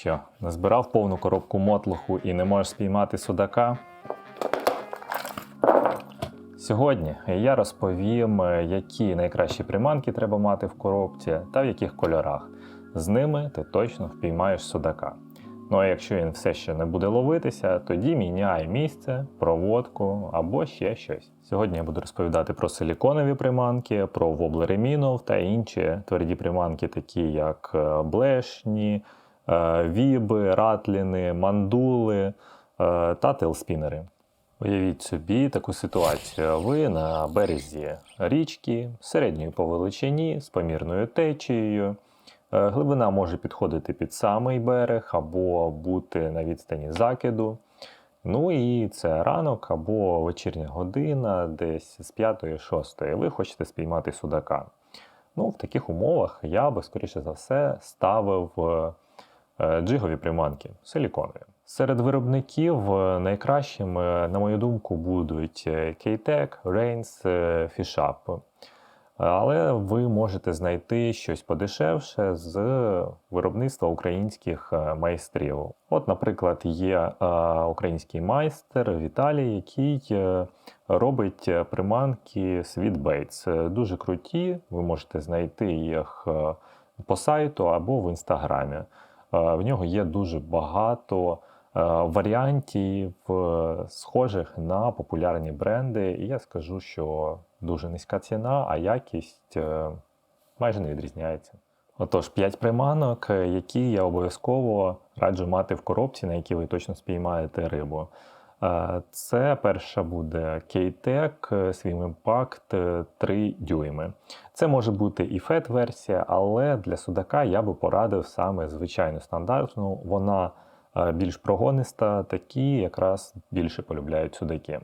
Що, назбирав повну коробку мотлуху і не можеш спіймати судака? Сьогодні я розповім, е, які найкращі приманки треба мати в коробці та в яких кольорах. З ними ти точно впіймаєш судака. Ну а якщо він все ще не буде ловитися, тоді міняй місце, проводку або ще щось. Сьогодні я буду розповідати про силіконові приманки, про воблери мінов та інші тверді приманки, такі як е, блешні, віби, ратліни, мандули е, та телспінери. Уявіть собі таку ситуацію. Ви на березі річки середньої по величині з помірною течією. Е, Глибина може підходити під самий берег або бути на відстані закиду. Ну і це ранок або вечірня година, десь з 5-6. Ви хочете спіймати судака. Ну, в таких умовах я би, скоріше за все, ставив е, джигові приманки силіконові. Серед виробників е, найкращими, на мою думку, будуть е, K-Tech, Reigns, е, Але ви можете знайти щось подешевше з виробництва українських е, майстрів. От, наприклад, є е, український майстер Віталій, який е, робить е, приманки Sweet Baits. Е, Дуже круті, ви можете знайти їх е, по сайту або в інстаграмі. Е, В нього є дуже багато е, варіантів, е, схожих на популярні бренди. І я скажу, що дуже низька ціна, а якість майже не відрізняється. Отож, 5 приманок, які я обов'язково раджу мати в коробці, на які ви точно спіймаєте рибу. Е, Це перша буде K-Tech Swim Impact е, 3 дюйми. Це може бути і FET-версія, але для судака я би порадив саме звичайну стандартну. Вона е, більш прогониста, такі якраз більше полюбляють судаки.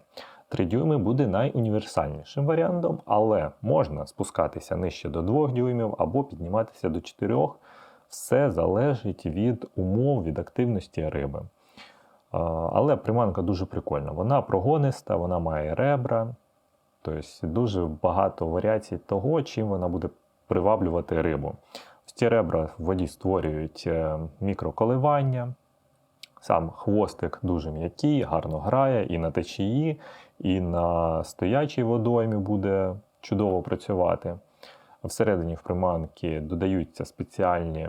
3 дюйми буде найуніверсальнішим варіантом, але можна спускатися нижче до 2 дюймів або підніматися до 4. Все залежить від умов, від активності риби. Але приманка дуже прикольна. Вона прогониста, вона має ребра, тобто дуже багато варіацій того, чим вона буде приваблювати рибу. Ось ці ребра в воді створюють е, мікроколивання. Сам хвостик дуже м'який, гарно грає і на течії, і на стоячій водоймі буде чудово працювати. Всередині в приманки додаються спеціальні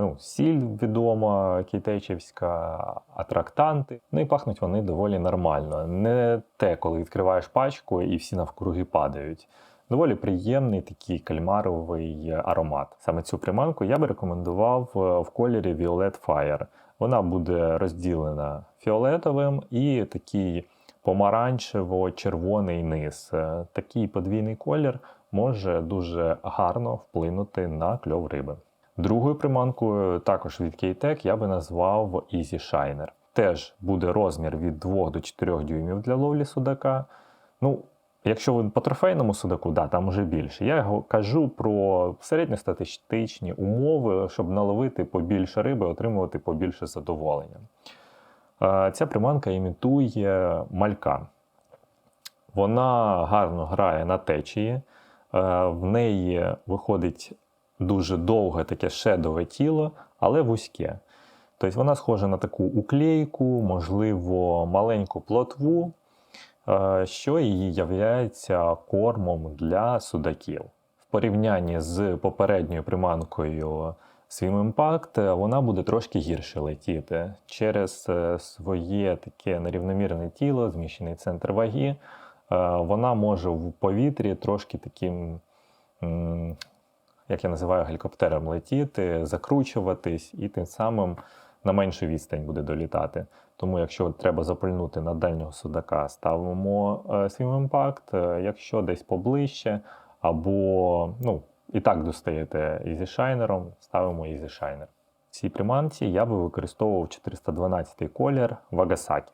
ну, сіль відома кейтечівська, атрактанти. Ну і пахнуть вони доволі нормально. Не те, коли відкриваєш пачку і всі навкруги падають. Доволі приємний такий кальмаровий аромат. Саме цю приманку я би рекомендував е, в кольорі Violet Fire. Вона буде розділена фіолетовим і такий помаранчево-червоний низ. Е, Такий подвійний колір може дуже гарно вплинути на кльов риби. Другою приманкою, також від K-Tech, я би назвав Easy Shiner. Теж буде розмір від 2 до 4 дюймів для ловлі судака. Ну, Якщо ви по трофейному судаку, да, там вже більше. Я його кажу про середньостатистичні умови, щоб наловити побільше риби, отримувати побільше задоволення. Е, Ця приманка імітує малька. Вона гарно грає на течії, е, в неї виходить дуже довге таке шедове тіло, але вузьке. Тобто вона схожа на таку уклейку, можливо, маленьку плотву, е, що її являється кормом для судаків. В порівнянні з попередньою приманкою Swim Impact вона буде трошки гірше летіти через е, своє таке нерівномірне тіло, зміщений центр ваги. е, Вона може в повітрі трошки таким, як я називаю, гелікоптером летіти, закручуватись і тим самим на меншу відстань буде долітати. Тому, якщо треба запальнути на дальнього судака, ставимо е, Swim Impact, Е, якщо десь поближче, або ну, і так достаєте Shiner, ставимо Shiner. В цій приманці я би використовував 412 колір Вагасакі.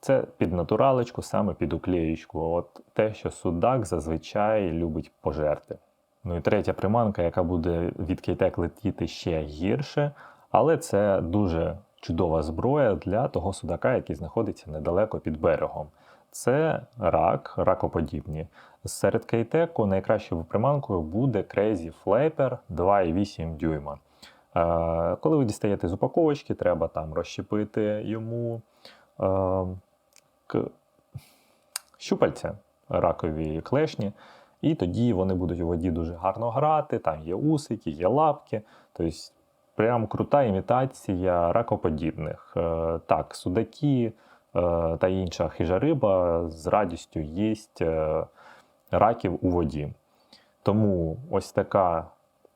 Це під натуралочку, саме під уклеєчку. От те, що судак зазвичай любить пожерти. Ну і третя приманка, яка буде від Кейтек летіти ще гірше, але це дуже чудова зброя для того судака, який знаходиться недалеко під берегом. Це рак, ракоподібні. Серед кейтеку найкращою приманкою буде Crazy Flapper 2,8 дюйма. Е, Коли ви дістаєте з упаковочки, треба там розщепити йому е, щупальця, ракові клешні, і тоді вони будуть у воді дуже гарно грати. Там є усики, є лапки. Тобто прям крута імітація ракоподібних. Е, Так, судаки е, та інша хижа риба з радістю їсть е, раків у воді. Тому ось така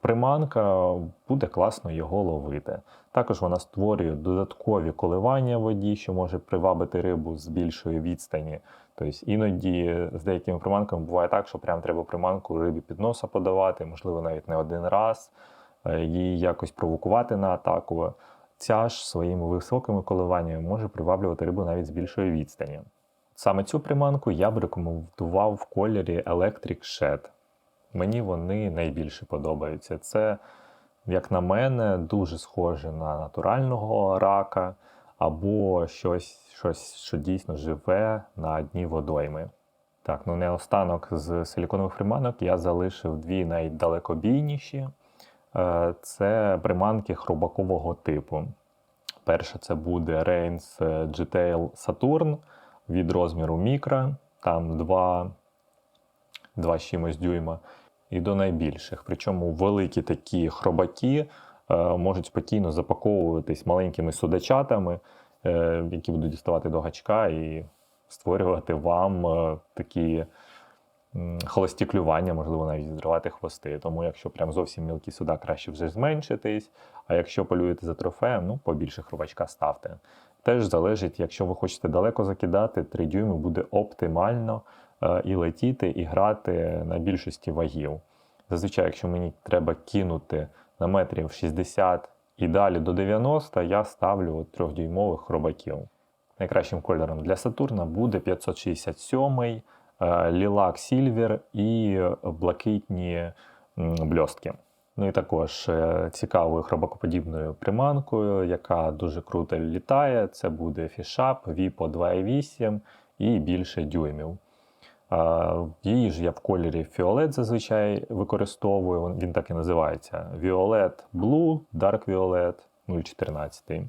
приманка буде класно його ловити. Також вона створює додаткові коливання в воді, що може привабити рибу з більшої відстані. Тобто іноді з деякими приманками буває так, що прям треба приманку рибі під носа подавати, можливо, навіть не один раз, е, її якось провокувати на атаку. Ця ж своїми високими коливаннями може приваблювати рибу навіть з більшої відстані. Саме цю приманку я б рекомендував в кольорі Electric Shed. Мені вони найбільше подобаються. Це, як на мене, дуже схоже на натурального рака або щось, щось що дійсно живе на дні водойми. Так, ну не останок з силіконових приманок я залишив дві найдалекобійніші. Е, Це приманки хробакового типу. Перша це буде Reigns G-Tail Saturn від розміру мікро, там 2, 2 чимось дюйма, і до найбільших. Причому великі такі хробаки е, можуть спокійно запаковуватись маленькими судачатами, е, які будуть діставати до гачка і створювати вам е, такі холості клювання, можливо, навіть зривати хвости. Тому, якщо прям зовсім мілкі суда, краще вже зменшитись. А якщо полюєте за трофеєм, ну побільше хробачка ставте. Теж залежить, якщо ви хочете далеко закидати, 3 дюйми буде оптимально і летіти, і грати на більшості вагів. Зазвичай, якщо мені треба кинути на метрів 60 і далі до 90, я ставлю 3-дюймових хробаків. Найкращим кольором для Сатурна буде 567, е, лілак Сільвер і блакитні бльостки. Ну і також е, цікавою хробакоподібною приманкою, яка дуже круто літає. Це буде фішап Vipo 2.8 і більше дюймів. Її ж я в кольорі фіолет зазвичай використовую. Він- так і називається: Violet Blue, Dark Violet 014.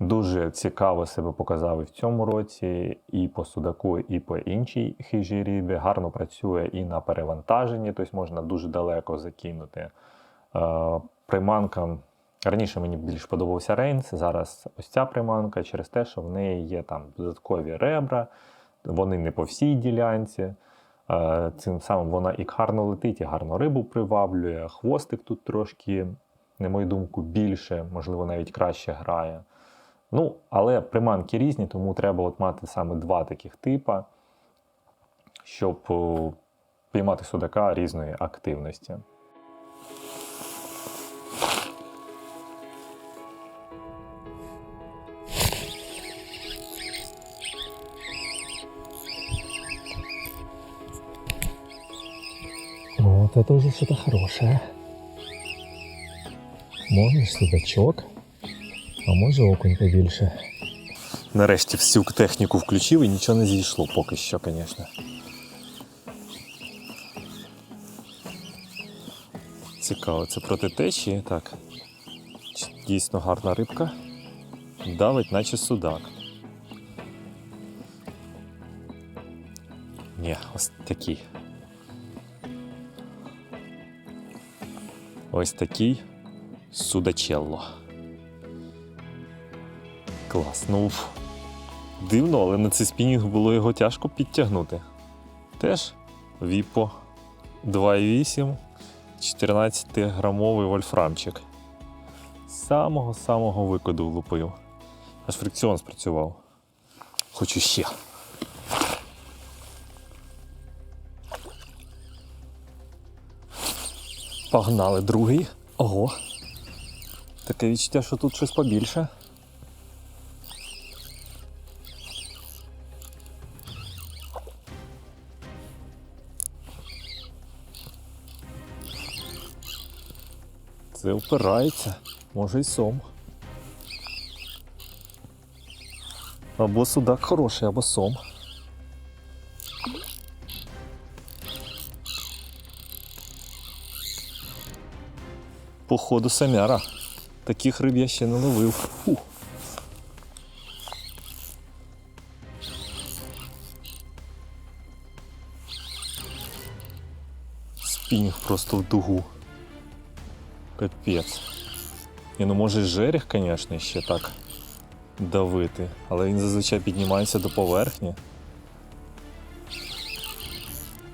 Дуже цікаво себе показав і в цьому році, і по судаку, і по іншій хижій рибі. Гарно працює і на перевантаженні, тобто можна дуже далеко закинути. Приманка. Раніше мені більш подобався Рейнс, зараз ось ця приманка через те, що в неї є там додаткові ребра, вони не по всій ділянці. Е, Цим самим вона і гарно летить, і гарно рибу приваблює. Хвостик тут трошки, на мою думку, більше, можливо, навіть краще грає. Ну, але приманки різні, тому треба от мати саме два таких типа, щоб піймати судака різної активності. Это уже что-то хорошее. Може судачок, а може окунь побільше. Нарешті всю техніку включив і нічого не зійшло поки що, звісно. Цікаво, це проти течії, так. Дійсно гарна рибка. Давить, наче судак. Ні, ось такий. Ось такий судачелло. Клас. Ну, дивно, але на цей спінінг було його тяжко підтягнути. Теж Віпо 2,8, 14-грамовий вольфрамчик. Самого-самого викиду влупив. Аж фрикціон спрацював. Хочу ще. Погнали другий. Ого. Таке відчуття, що тут щось побільше. Це впирається, може й сом. Або судак хороший, або сом. Походу самяра. Таких риб я ще не ловив. Фу. Спінг просто в дугу. Капець. Ні, ну може жерех, звісно, ще так давити, але він зазвичай піднімається до поверхні.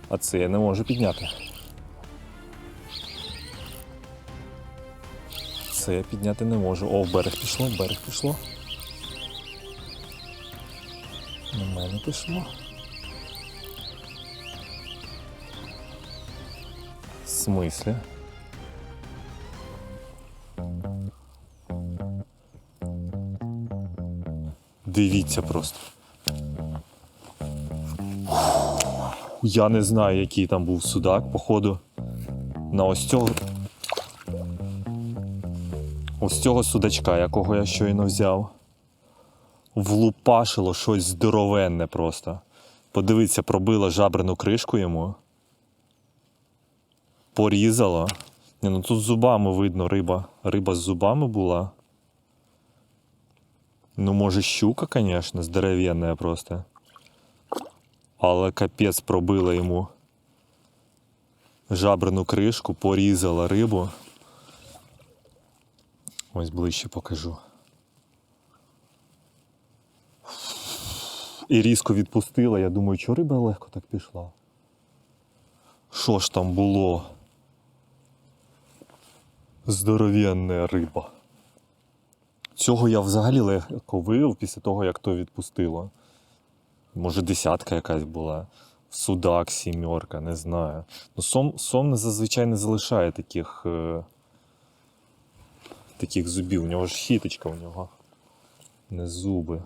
А це я не можу підняти. Це я підняти не можу. О, берег пішло, в берег пішло. На мене пішло. В смислі? Дивіться просто. Я не знаю, який там був судак, походу. На ось цього. Ось цього судачка, якого я щойно взяв. Влупашило щось здоровенне просто. Подивіться, пробило жабрану кришку йому. Порізало. Ні, ну тут зубами видно риба. Риба з зубами була. Ну, може, щука, звісно, здоровенна просто. Але капець пробила йому жабрану кришку, порізала рибу. Ось ближче покажу. І різко відпустила. Я думаю, що риба легко так пішла. Що ж там було? Здоровенна риба. Цього я взагалі легко вивів після того, як то відпустило. Може, десятка якась була. Судак, сімерка, не знаю. Ну, сом, сом зазвичай не залишає таких, е, таких зубів. У нього ж хіточка у нього. Не зуби.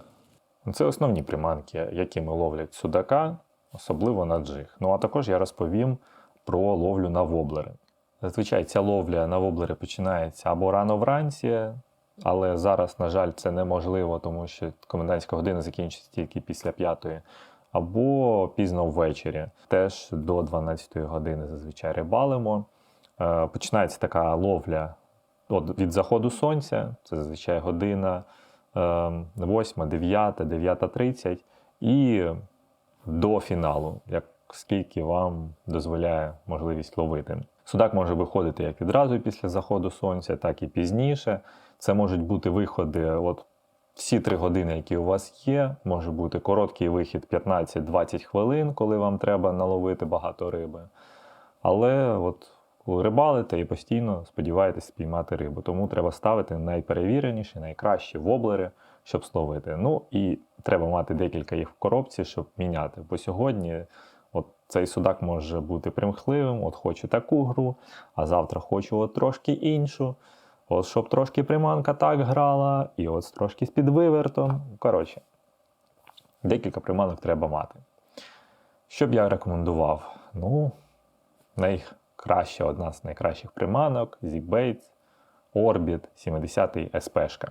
Це основні приманки, якими ловлять судака, особливо на джиг. Ну а також я розповім про ловлю на воблери. Зазвичай ця ловля на воблери починається або рано вранці, але зараз, на жаль, це неможливо, тому що комендантська година закінчиться тільки після п'ятої, або пізно ввечері. Теж до 12 години зазвичай рибалимо. Е, Починається така ловля от від заходу сонця, це зазвичай година е, 8, 9, 9.30 і до фіналу, як скільки вам дозволяє можливість ловити. Судак може виходити як відразу після заходу сонця, так і пізніше. Це можуть бути виходи, от всі три години, які у вас є. Може бути короткий вихід 15-20 хвилин, коли вам треба наловити багато риби. Але от рибалите і постійно сподіваєтесь спіймати рибу. Тому треба ставити найперевіреніші, найкращі воблери, щоб словити. Ну і треба мати декілька їх в коробці, щоб міняти. Бо сьогодні от цей судак може бути примхливим, от хочу таку гру, а завтра хочу от трошки іншу. От щоб трошки приманка так грала, і от трошки з підвивертом. Коротше, декілька приманок треба мати. Що б я рекомендував? Ну, найкраща, одна з найкращих приманок ZBaits Orbit 70 SP.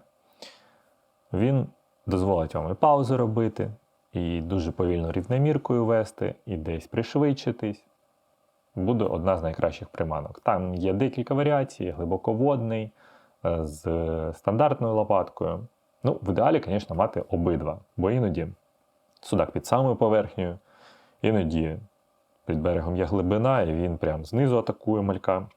Він дозволить вам і паузи робити, і дуже повільно рівноміркою вести, і десь пришвидшитись. Буде одна з найкращих приманок. Там є декілька варіацій: глибоководний, е, з стандартною лопаткою. Ну, в ідеалі, звісно, мати обидва, бо іноді судак під самою поверхнею, іноді під берегом є глибина, і він прям знизу атакує малька.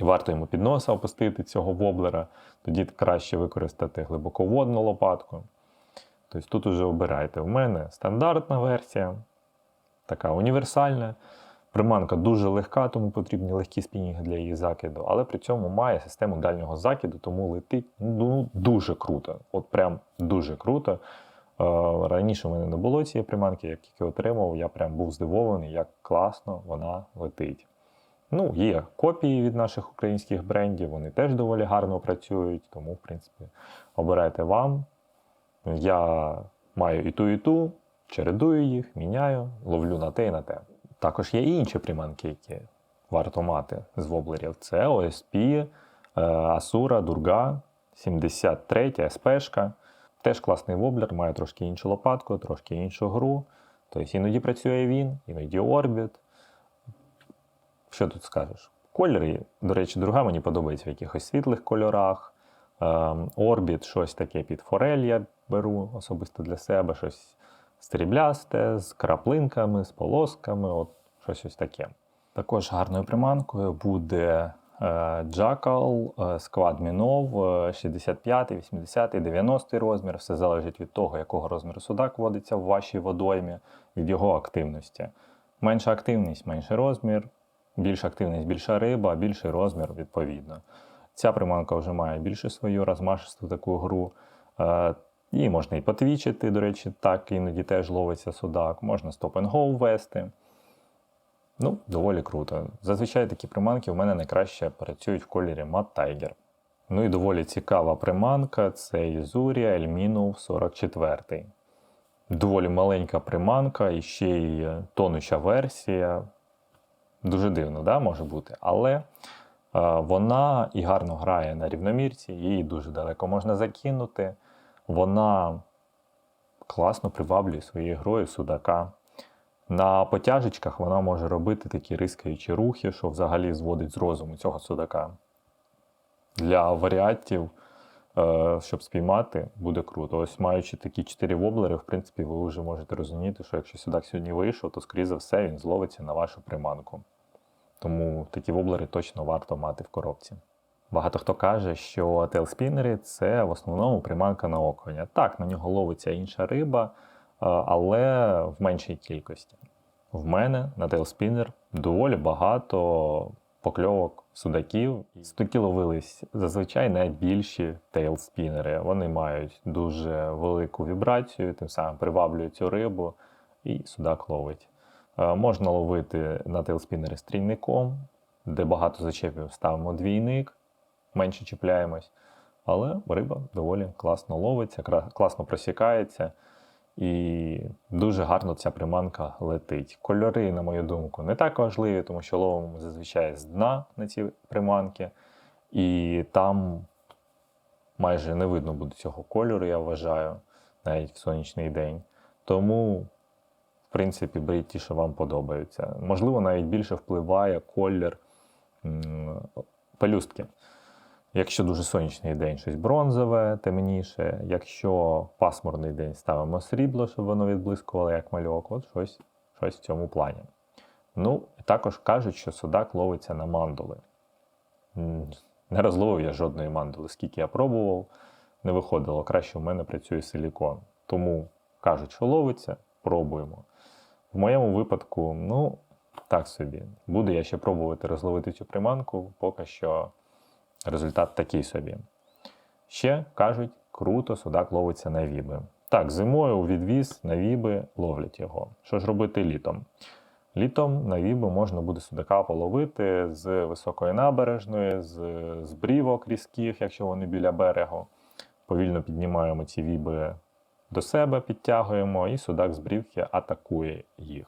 І варто йому під носа опустити цього воблера, тоді краще використати глибоководну лопатку. Тобто тут уже обирайте. У мене стандартна версія, така універсальна. Приманка дуже легка, тому потрібні легкі спінінги для її закиду, але при цьому має систему дальнього закиду, тому летить ну, дуже круто. От прям дуже круто. Е, Раніше в мене не було цієї приманки, як тільки отримав, я прям був здивований, як класно вона летить. Ну, є копії від наших українських брендів, вони теж доволі гарно працюють, тому, в принципі, обирайте вам. Я маю і ту, і ту, чередую їх, міняю, ловлю на те і на те. Також є і інші приманки, які варто мати з воблерів. Це е, Asura, Durga, 73 СПшка. Теж класний воблер, має трошки іншу лопатку, трошки іншу гру. Тобто іноді працює він, іноді Orbit. Що тут скажеш? Кольори, до речі, друга мені подобається в якихось світлих кольорах. Ем, Орбіт, щось таке під форель я беру особисто для себе, щось стріблясте, з краплинками, з полосками, от щось ось таке. Також гарною приманкою буде е, Jackal е, Minnow, е, 65, 80, 90 розмір. Все залежить від того, якого розміру судак водиться в вашій водоймі, від його активності. Менша активність, менший розмір, більша активність, більша риба, більший розмір відповідно. Ця приманка вже має більше свою розмашисту таку гру. Е, Її можна і потвічити, до речі, так іноді теж ловиться судак, можна стоп-н-го ввести. Ну, доволі круто. Зазвичай такі приманки у мене найкраще працюють в кольорі Mad Tiger. Ну і доволі цікава приманка це Ізурія Elminov 44. Доволі маленька приманка і ще й тонуча версія. Дуже дивно, да, може бути. Але е, вона і гарно грає на рівномірці, її дуже далеко можна закинути. Вона класно приваблює своєю грою судака. На потяжечках вона може робити такі рискаючі рухи, що взагалі зводить з розуму цього судака. Для варіантів, е, щоб спіймати, буде круто. Ось маючи такі чотири воблери, в принципі, ви вже можете розуміти, що якщо судак сьогодні вийшов, то, скоріше за все, він зловиться на вашу приманку. Тому такі воблери точно варто мати в коробці. Багато хто каже, що тейлспінери це в основному приманка на окуня. Так, на нього ловиться інша риба, але в меншій кількості. В мене на тейлспінер доволі багато покльовок судаків. Судаки ловились зазвичай найбільші тейлспінери. Вони мають дуже велику вібрацію, тим самим приваблюють цю рибу, і судак ловить. Е, Можна ловити на тейлспінери з трійником, де багато зачепів ставимо двійник, менше чіпляємось. Але риба доволі класно ловиться, класно просікається. І дуже гарно ця приманка летить. Кольори, на мою думку, не так важливі, тому що ловимо зазвичай з дна на ці приманки, і там майже не видно буде цього кольору, я вважаю, навіть в сонячний день. Тому, в принципі, беріть ті, що вам подобаються. Можливо, навіть більше впливає колір пелюстки. Якщо дуже сонячний день, щось бронзове, темніше. Якщо пасмурний день ставимо срібло, щоб воно відблискувало як мальок, от щось, щось в цьому плані. Ну, також кажуть, що судак ловиться на мандули. Не розловив я жодної мандули, скільки я пробував, не виходило. Краще в мене працює силікон. Тому кажуть, що ловиться, пробуємо. В моєму випадку, ну, так собі. Буду я ще пробувати розловити цю приманку, поки що результат такий собі. Ще кажуть, круто судак ловиться на віби. Так, зимою у відвіз на віби ловлять його. Що ж робити літом? Літом на віби можна буде судака половити з високої набережної, з, з брівок різких, якщо вони біля берегу. Повільно піднімаємо ці віби до себе, підтягуємо, і судак з брівки атакує їх.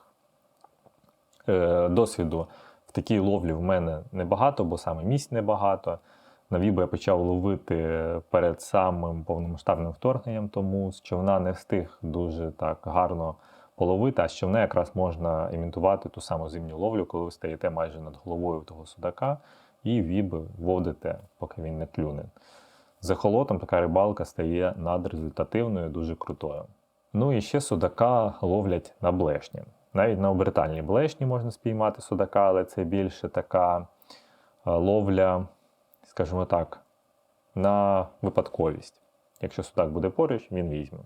Е, досвіду в такій ловлі в мене небагато, бо саме місць небагато. На вібу я почав ловити перед самим повномасштабним вторгненням, тому з човна не встиг дуже так гарно половити, а з човна якраз можна імітувати ту саму зимню ловлю, коли ви стоїте майже над головою того судака і віби водите, поки він не клюне. З ехолотом така рибалка стає надрезультативною, дуже крутою. Ну і ще судака ловлять на блешні. Навіть на обертальній блешні можна спіймати судака, але це більше така е, ловля, скажімо так, на випадковість. Якщо судак буде поруч, він візьме.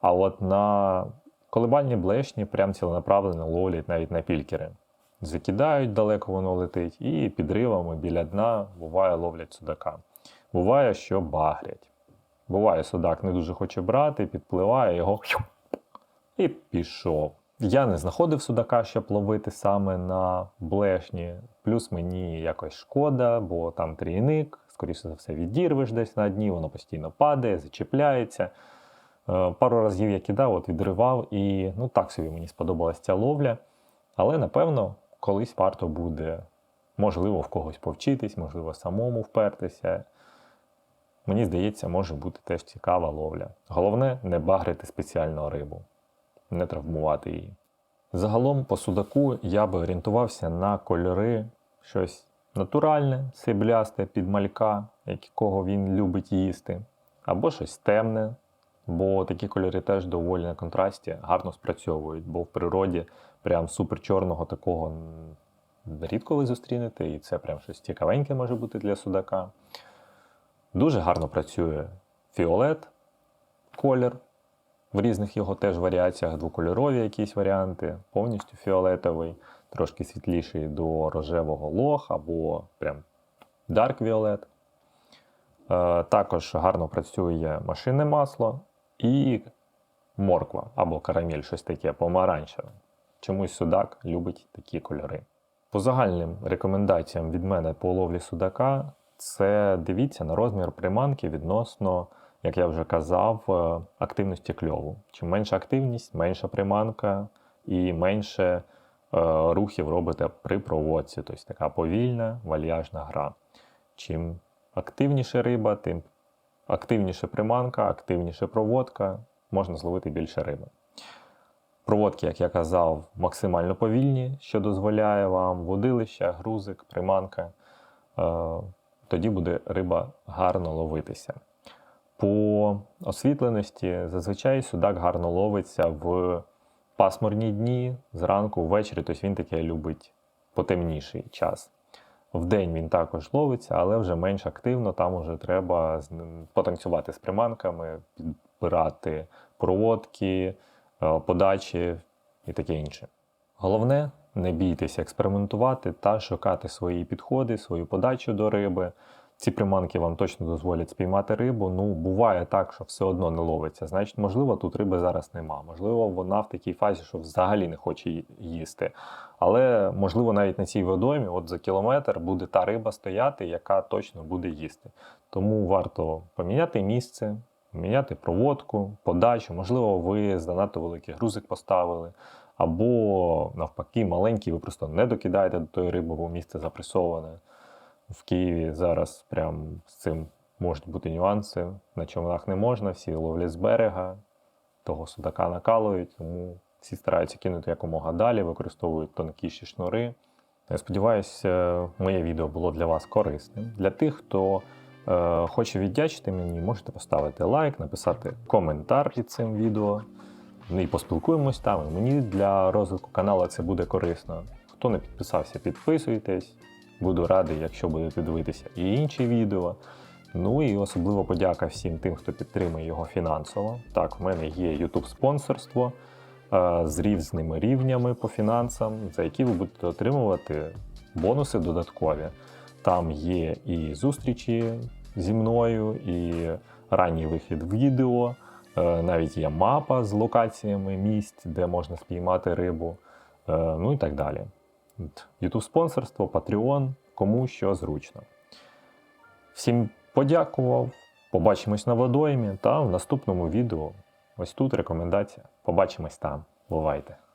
А от на колебальні блешні прям ціленаправленно ловлять навіть на пількери. Закидають далеко воно летить, і підривами біля дна буває ловлять судака. Буває, що багрять. Буває, судак не дуже хоче брати, підпливає його і пішов. Я не знаходив судака, щоб ловити саме на блешні. Плюс мені якось шкода, бо там трійник, скоріше за все, відірвеш десь на дні, воно постійно падає, зачіпляється. Е, Пару разів я кидав, от відривав, і ну так собі мені сподобалася ця ловля. Але напевно колись варто буде, можливо, в когось повчитись, можливо, самому впертися. Мені здається, може бути теж цікава ловля. Головне не багрити спеціально рибу, не травмувати її. Загалом по судаку я би орієнтувався на кольори щось натуральне, сріблясте під малька, якого він любить їсти, або щось темне, бо такі кольори теж доволі на контрасті гарно спрацьовують, бо в природі прям супер чорного такого рідко ви зустрінете, і це прям щось цікавеньке може бути для судака. Дуже гарно працює фіолет, колір. В різних його теж варіаціях двокольорові якісь варіанти, повністю фіолетовий, трошки світліший до рожевого лох або прям Violet. Е, також гарно працює машинне масло і морква або карамель, щось таке помаранчеве. Чомусь судак любить такі кольори. По загальним рекомендаціям від мене по ловлі судака, це дивіться на розмір приманки відносно, як я вже казав, е, активності кльову. Чим менша активність, менша приманка і менше е, рухів робите при проводці. Тобто така повільна, вальяжна гра. Чим активніше риба, тим активніше приманка, активніше проводка, можна зловити більше риби. Проводки, як я казав, максимально повільні, що дозволяє вам водилище, грузик, приманка. Е, Тоді буде риба гарно ловитися. По освітленості зазвичай судак гарно ловиться в пасмурні дні, зранку, ввечері, тобто він таке любить потемніший час. Вдень він також ловиться, але вже менш активно, там вже треба потанцювати з приманками, підбирати проводки, е, подачі і таке інше. Головне, не бійтеся експериментувати та шукати свої підходи, свою подачу до риби. Ці приманки вам точно дозволять спіймати рибу. Ну, буває так, що все одно не ловиться. Значить, можливо, тут риби зараз нема. Можливо, вона в такій фазі, що взагалі не хоче їсти. Але можливо, навіть на цій водоймі, от за кілометр, буде та риба стояти, яка точно буде їсти. Тому варто поміняти місце, поміняти проводку, подачу. Можливо, ви занадто великий грузик поставили. Або навпаки, маленький, ви просто не докидаєте до тої риби, бо місце запресоване. В Києві зараз прям з цим можуть бути нюанси. На човнах не можна, всі ловлять з берега, того судака накалують, тому всі стараються кинути якомога далі, використовують тонкіші шнури. Я сподіваюся, моє відео було для вас корисним. Для тих, хто е, хоче віддячити мені, можете поставити лайк, написати коментар під цим відео. Ну і поспілкуємось там. Мені для розвитку каналу це буде корисно. Хто не підписався, підписуйтесь. Буду радий, якщо будете дивитися і інші відео. Ну і особливо подяка всім тим, хто підтримує його фінансово. Так, в мене є YouTube спонсорство е, з різними рівнями по фінансам, за які ви будете отримувати бонуси додаткові. Там є і зустрічі зі мною, і ранній вихід відео. Е, Навіть є мапа з локаціями місць, де можна спіймати рибу, е, ну і так далі. YouTube спонсорство, Patreon, кому що зручно. Всім подякував. Побачимось на водоймі та в наступному відео. Ось тут рекомендація. Побачимось там. Бувайте!